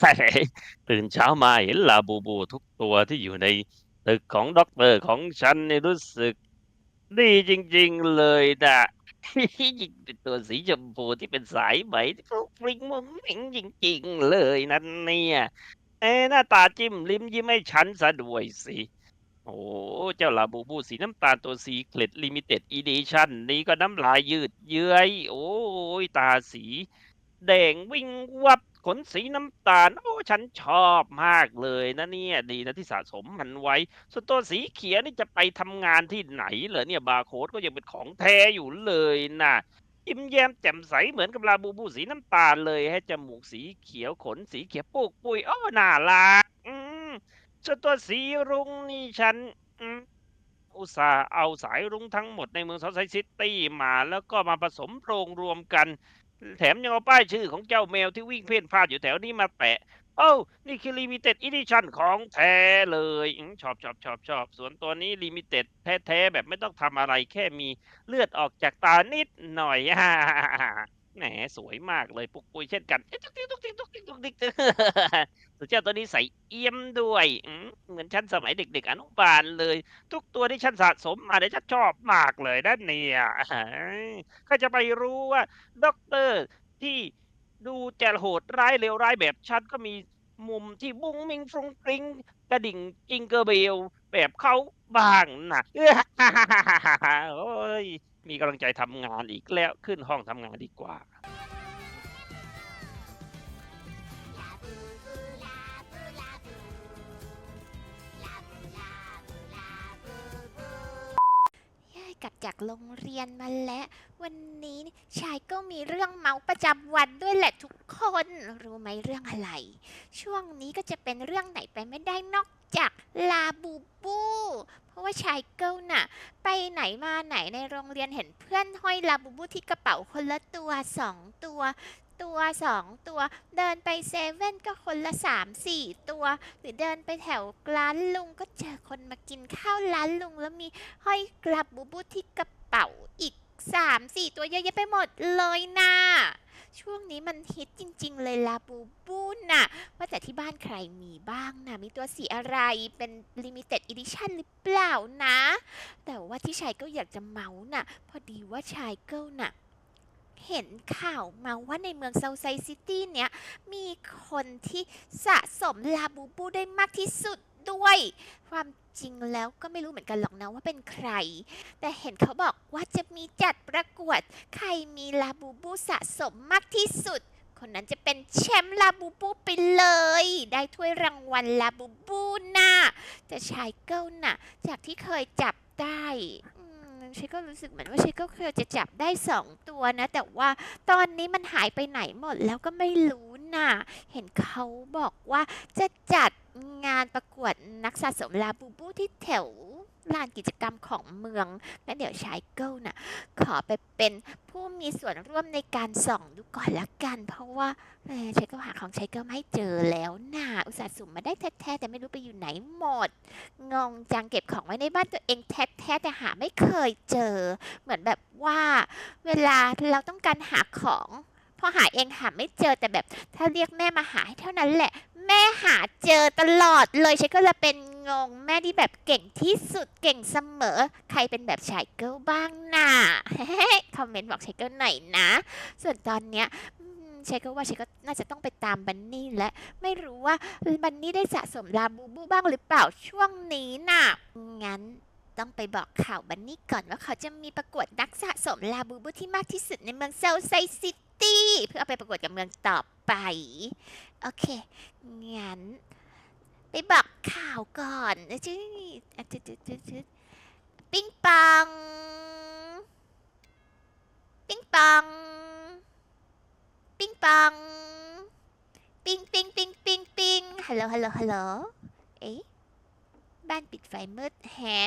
แต่ตื่นเช้ามาเห็นลาบูบูทุกตัวที่อยู่ในตึกของด็อกเตอร์ของฉันนี่รู้สึก ดีจริง ๆเลยนะยิ่งเป็นตัวสีชมพูที่เป็นสายไหมที่ฟรุ้งฟริงมุ้งมิงจริง ๆ เลยนั่นเนี่ยเอ้หน้าตาจิ้มลิ้มยิ้มให้ฉันซะด้วยสิ โอ้เจ้าลาบูบูสีน้ำตาลตัวสีเกล็ดลิมิเต็ดอีดิชั่นนี้ก็น้ำลายยืดเย้ยโอ้ยตาสี แดงวิ่งวับขนสีน้ำตาล โอ้ ฉันชอบมากเลยนะเนี่ย ดีนะที่สะสมมันไว้ ส่วนตัวสีเขียวนี่จะไปทำงานที่ไหนเหรอเนี่ยบาร์โค้ดก็ยังเป็นของแท้อยู่เลยนะยิ้มแย้มแจ่มใสเหมือนกับลาบูบูสีน้ำตาลเลยให้จมูกสีเขียวขนสีเขียวปุกปุยโอ้น่ารักอืมส่วนตัวสีรุ้งนี่ฉันอืมอุตส่าห์เอาสายรุ้งทั้งหมดในเมืองซาไซซิตี้มาแล้วก็มาผสมโปรงรวมกัน แถมยังเอาป้ายชื่อของเจ้าแมวที่วิ่งเพ่นพ่านอยู่แถวนี้มาแปะ โอ้านี่คือลิมิเต็ดอีดิชั่นของแท้เลยอชอบชอบชอบชอบส่วนตัวนี้ลิมิเต็ดแท้ๆแบบไม่ต้องทำอะไรแค่มีเลือดออกจากตานิดหน่อยแหมสวยมากเลยปุกปุยเช่นกัน ตุ๊กติ๊กตุ๊กติ๊กตุ๊กติ๊กตุ๊กติ๊ก ส่วนเจ้าตัวนี้ใส่เอี่ยมด้วย เหมือนฉันสมัยเด็กๆอนุบาลเลย ทุกตัวที่ฉันสะสมมาเนี่ยฉันชอบมากเลยนะเนี่ยเฮ้ยใครจะไปรู้ว่าด็อกเตอร์ที่ดูจะโหดร้ายเลวร้ายแบบฉันก็มีมุมที่บุ้งมิงฟรุงฟริงกระดิ่งจิงเกอร์เบลแบบเขาบ้างนะเอ้อโอ้ยมีกำลังใจทำงานอีกแล้วขึ้นห้องทำงานดีกว่า จากโรงเรียนมาแล้ว วันนี้ชายก็มีเรื่องเมาประจำวันด้วยแหละทุกคน รู้ไหมเรื่องอะไร ช่วงนี้ก็จะเป็นเรื่องไหนไปไม่ได้นอกจากลาบูบู เพราะว่าชายเกิลน่ะ ไปไหนมาไหนในโรงเรียนเห็นเพื่อนห้อยลาบูบูที่กระเป๋าคนละตัวสองตัว ตัวสองตัว เดินไปเซเว่นก็คนละสามสี่ตัว หรือเดินไปแถวร้านลุงก็เจอคนมากินข้าวร้านลุงแล้วมีห้อยกลับบูบูที่กระเป๋าอีกสามสี่ตัวเยอะแยะไปหมดเลยนะช่วงนี้มันฮิตจริง ๆ เลยลาบูบูน่ะ ว่าแต่ที่บ้านใครมีบ้างนะ มีตัวสีอะไรเป็น limited edition หรือเปล่านะ แต่ว่าที่ชายก็อยากจะเมาส์น่ะ พอดีว่าชายเกิลน่ะ เห็นข่าวมาว่าในเมืองเซาไซซิตี้เนี้ยมีคนที่สะสมลาบูบูได้มากที่สุดด้วย ความจริงแล้วก็ไม่รู้เหมือนกันหรอกนะว่าเป็นใคร แต่เห็นเขาบอกว่าจะมีจัดประกวด ใครมีลาบูบูสะสมมากที่สุด คนนั้นจะเป็นแชมป์ลาบูบูไปเลย ได้ถ้วยรางวัลลาบูบูน่ะแต่ชายเกิลน่ะ จากที่เคยจับได้ อืมฉันก็รู้สึกเหมือนว่าฉันก็เคยจะจับได้สองตัวนะ แต่ว่าตอนนี้มันหายไปไหนหมดแล้วก็ไม่รู้น่ะ เห็นเขาบอกว่าจะจัดงานประกวดนักสะสมลาบูบูที่แถว ลานกิจกรรมของเมืองงั้นเดี๋ยวชายเกิลน่ะขอไปเป็นผู้มีส่วนร่วมในการส่องดูก่อนละกัน เพราะว่าชายเกิลหาของชายเกิลไม่เจอแล้วน่ะอุตส่าห์สุ่มมาได้แท้ๆแต่ไม่รู้ไปอยู่ไหนหมด งงจังเก็บของไว้ในบ้านตัวเองแท้ๆแต่หาไม่เคยเจอ เหมือนแบบว่าเวลาเราต้องการหาของพอหาเองหาไม่เจอแต่แบบ ถ้าเรียกแม่มาหาให้เท่านั้นแหละ แม่หาเจอตลอดเลยฉันก็เลยเป็นงงแม่ที่แบบเก่งที่สุดเก่งเสมอ ใครเป็นแบบชายเกิลบ้างน่ะคอมเมนต์บอกชายเกิลหน่อยนะ ส่วนตอนเนี้ยชายเกิลว่าชายก็น่าจะต้องไปตามบันนี่และ ไม่รู้ว่าบันนี่ได้สะสมลาบูบูบ้างหรือเปล่าช่วงนี้น่ะงั้นต้องไปบอกข่าวบันนี่ก่อนว่าเขาจะมีประกวดนักสะสมลาบูบูที่มากที่สุดในเมืองเซาไซซิ ตี้ เพื่อเอาไปประกวดกับเมืองต่อไป โอเค งั้น ไปบอกข่าวก่อนนะจ๊ะจ๊จ๊จ๊จ๊ปิ้งปอง ปิ้งปอง ปิ้งปอง ปิ้งปิ้งปิ้งปิ้งปิ้งฮัลโหลฮัลโหลฮัลโหล เอ๊ะ บ้านปิดไฟมืดแฮะ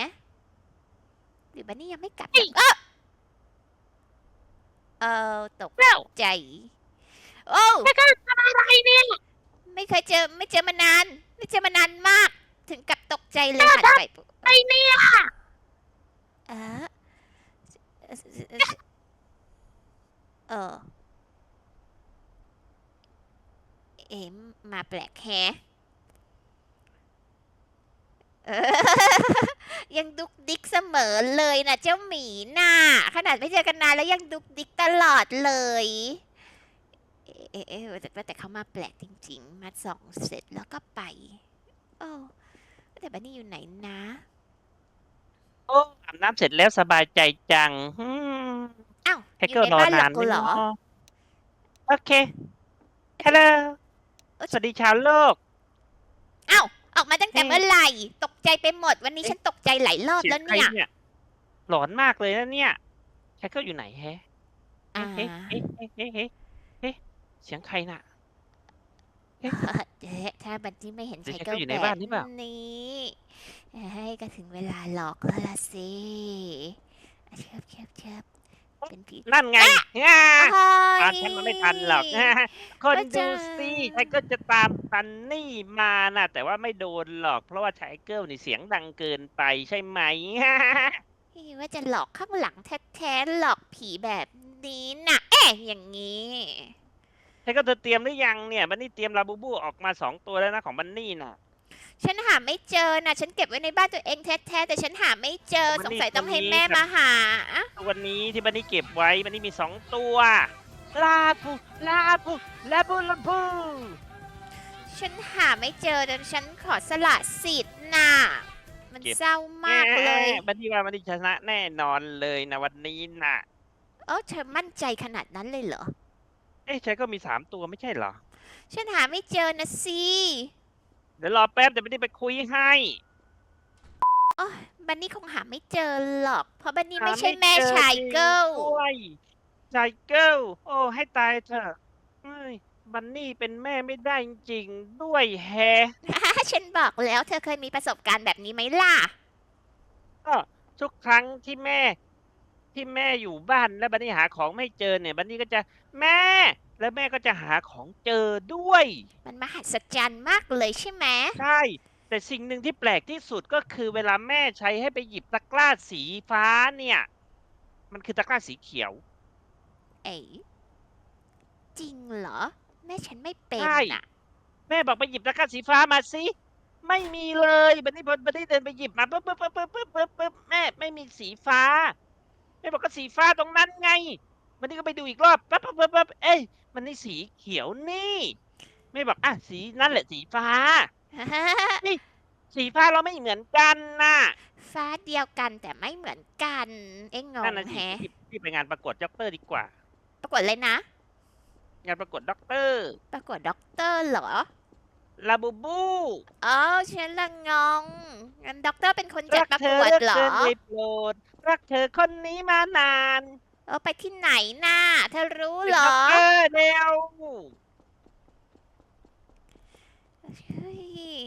หรือบ้านนี้ยังไม่กลับจากเออ เออตกแล้วใจ โอ้ไม่ก็ทำอะไรเนี่ยไม่เคยเจอไม่เจอมานาน ไม่เจอมานานมาก ถึงกับตกใจเลยหันไปปุ๊บไอเนี่ยเออเออเอ็มมาแปลกแฮะเออ ยังดุกดิกเสมอเลยนะเจ้าหมีน่ะขนาดไม่เจอกันนานแล้วยังดุกดิกตลอดเลย เอ๊ะเอ๊ะเอ๊ะแต่ว่าแต่เขามาแปลกจริง ๆ มาส่องเสร็จแล้วก็ไป โอ้แต่บันนี่อยู่ไหนนะ โอ้อาบน้ำเสร็จแล้วสบายใจจังอืมอ้าวแฮกอเกอยู่ร์ในรอบ้านหลันากนกูไหมเหรอเนาะโอเคฮัลโหลเอ้ยสวัสดีชาวโลก อ้าวออกมาตั้งแต่เอ๊ะเมื่อไหร่ ตกใจไปหมด วันนี้เอ๊ะฉันตกใจหลายรอบเสียแล้งวใครเนี่ยเนี่ย หลอนมากเลยนะเนี่ยแฮกเกอร์อยู่ไหนแฮะอ่าเอ๊ะเอ๊ะเอ๊ะเอ๊ะเอ๊ะเอ๊ะเสียงใครน่ะเอ๊ะถ้าบันที่ไม่เห็นหรือใช้ใช้ก็ก็อยู่ในแบบบ้านหรือเปล่านี้เฮ้ยก็ถึงเวลาหลอกแล้วล่ะสิอะเชิบเชิบเชิบ เป็นผี นั่นไงอ่าโอ้ตามฉันมาไม่ทันหรอกคนก็จะดูสิไทเกอร์จะตามซันนี่มาน่ะ แต่ว่าไม่โดนหรอก เพราะว่าไทเกอร์นี่เสียงดังเกินไปใช่ไหมนี่ว่าจะหลอกข้างหลังแท้ๆหลอกผีแบบนี้น่ะเอ๊ะอย่างนี้ไทเกอร์เธอเตรียมหรือยังเนี่ยบันนี่เตรียมลาบูบูออกมาสองตัวแล้วนะของบันนี่น่ะ ฉันหาไม่เจอนะฉันเก็บไว้ในบ้านตัวเองแท้ๆแต่ฉันหาไม่เจอมันสงนี่สัยต้องให้ตรงนี้แม่ครับมาหา วันนี้ที่บันนี่เก็บไว้บันนี่มีสองตัวลาบูลาบูลาบูลาบูฉันหาไม่เจอจนฉันขอสละสิทธิ์น่ะมันเศร้ามากเลยบันนี่ว่าบันนี่ชนะแน่นอนเลยนะวันนี้น่ะเออเธอมั่นใจขนาดนั้นเลยเหรอ เอ๊ะใช่ก็มีสามตัวไม่ใช่เหรอ ฉันหาไม่เจอนะสิ เดี๋ยวรอแป๊บเดี๋ยวบันนี่ไปคุยให้โอ้ยบันนี่คงหาไม่เจอหรอก เพราะบันนี่ไม่หาใช่แม่เจอชายจริงเกิลด้วยชายเกิลโอ้ ให้ตายเถอะเอ้ยบันนี่เป็นแม่ไม่ได้จริงๆด้วยแฮะฉันบอกแล้วเธอเคยมีประสบการณ์แบบนี้ไหมล่ะ ก็ทุกครั้งที่แม่ ที่แม่อยู่บ้านแล้วบันนี่หาของไม่เจอเนี่ย บันนี่ก็จะแม่ แล้วแม่ก็จะหาของเจอด้วย มันมหัศจรรย์มากเลยใช่ไหมใช่ แต่สิ่งหนึ่งที่แปลกที่สุดก็คือเวลาแม่ใช้ให้ไปหยิบตะกร้าสีฟ้าเนี่ย มันคือตะกร้าสีเขียว เอ๋จริงเหรอ แม่ฉันไม่เป็นใช่น่ะ แม่บอกไปหยิบตะกร้าสีฟ้ามาสิไม่มีเลยบันนี่พอบันนี่เดินไปหยิบมาปุ๊บปุ๊บปุ๊บปุ๊บปุ๊บปุ๊บปุ๊บแม่ไม่มีสีฟ้าแม่บอกก็สีฟ้าตรงนั้นไง บันนี่ก็ไปดูอีกรอบปั๊บปั๊บปั๊บปั๊บเอ้ยมันนี่สีเขียวนี่แม่บอกอะสีนั่นแหละสีฟ้าสีฟ้าเราไม่เหมือนกันน่ะฟ้าเดียวกันแต่ไม่เหมือนกัน เอ็งงนั่นงน่ะสิแฮะพี่พี่ไปงานประกวดด็อกเตอร์ดีกว่า ประกวดเลยนะ งานประกวดด็อกเตอร์ประกวดด็อกเตอร์เหรอลาบูบูอ๋อฉันละงงงั้นด็อกเตอร์เป็นคนจัดรัประเธกอวดเหลือเหรอเกินเลยโปรดรักเธอคนนี้มานาน เออไปที่ไหนน่ะเธอรู้เป็นเหรด็ออกเตอร์เดียวเฮ้ย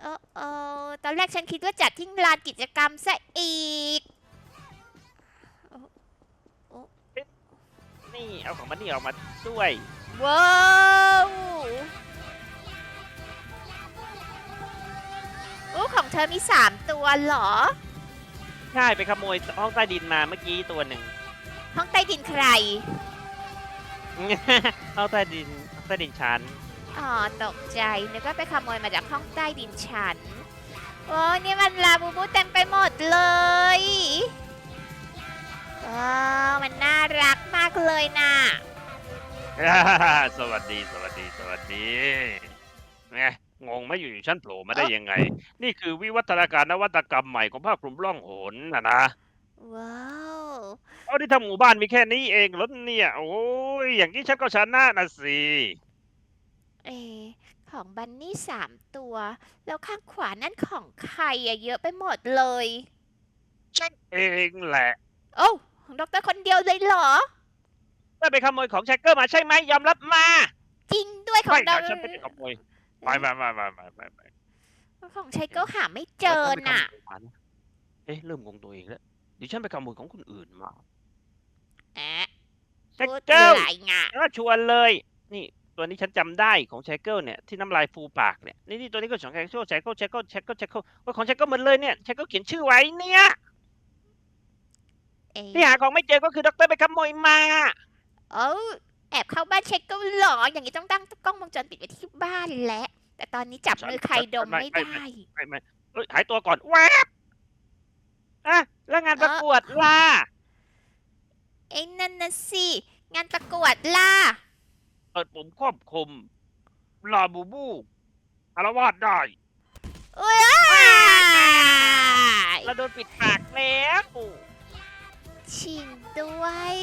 เออเออตอนแรกฉันคิดว่าจัดที่ลานกิจกรรมซะอีก นี่เอาของมันนี่ออกมาด้วย ว้าวอู้ของเธอมีสามตัวเหรอ ใช่ไปขโมยห้องใต้ดินมาเมื่อกี้ตัวหนึ่ง ห้องใต้ดินใคร ห้องใต้ดินห้องใต้ดินชั้นอ๋อ ตกใจนึกว่าไปขโมยมาจากห้องใต้ดินฉันโอ้ยนี่มันลาบูบูเต็มไปหมดเลยว้าวมันน่ารักมากเลยน่ะ สวัสดีสวัสดีสวัสดีไง งงไหม่อยู่ๆชั้นโผล่มาได้ยังไง นี่คือวิวัฒนาการนวัตกรรมใหม่ของภาคคลุมล่องหนนะนะว้าวเอาที่ทำหมู่บ้านมีแค่นี้เองเหรถเนี่ย โอ้ยอย่างนี้ฉันก็ชนะนะสิเออของบันนี่สามตัว แล้วข้างขวานั่นของใครอะเยอะไปหมดเลย ฉันเองแหละโอ้าของด็อกเตอร์คนเดียวเลยเหรอได้ไปขโมยของแชกเกอร์มาใช่ไหมยอมรับมา จริงด้วยของไม่ด็อนะกฉันไม่ได้ขโมย ไม่ไม่ไม่ไม่ไม่ไม่ไม่ของชัยก็หาไม่เจอน่ะ เอ๊ะเริ่มงงตัวเองแล้วเดี๋ยวฉันไปขโมยของคนอื่นมาแอะแชกพูดเกิลอะไรงะก็ชวนเลย นี่ตัวนี้ฉันจำได้ของแชกเกิลเนี่ยที่น้ำลายฟูปากเนี่ยนี่นี่ตัวนี้ก็ของแชกเกิลแชกเกิลแชกเกิลแชกเกิลแชกเกิลว่าของแชกเกิลหมดเลยเนี่ยแชกเกิลเขียนชื่อไว้เนี่ยเอ๊ะที่หาของไม่เจอก็คือด็อกเตอร์ไปขโมยมา เอ้า แอบเข้าบ้านเช็คก็หลออย่างนี้ต้องตั้งกล้องวงจรปิดไว้ที่บ้านและ แต่ตอนนี้จับมือใครดมไม่ได้ ไม่ไม่เฮ้ยหายตัวก่อนแวบอะแล้วงานประกวดล่ะไอ้นั่นนะสิงานประกวดล่ะเปิดผมควบคุมลาบูบูอารวาสได้เอ้ยเราโดนปิดปากแล้วชินด้วย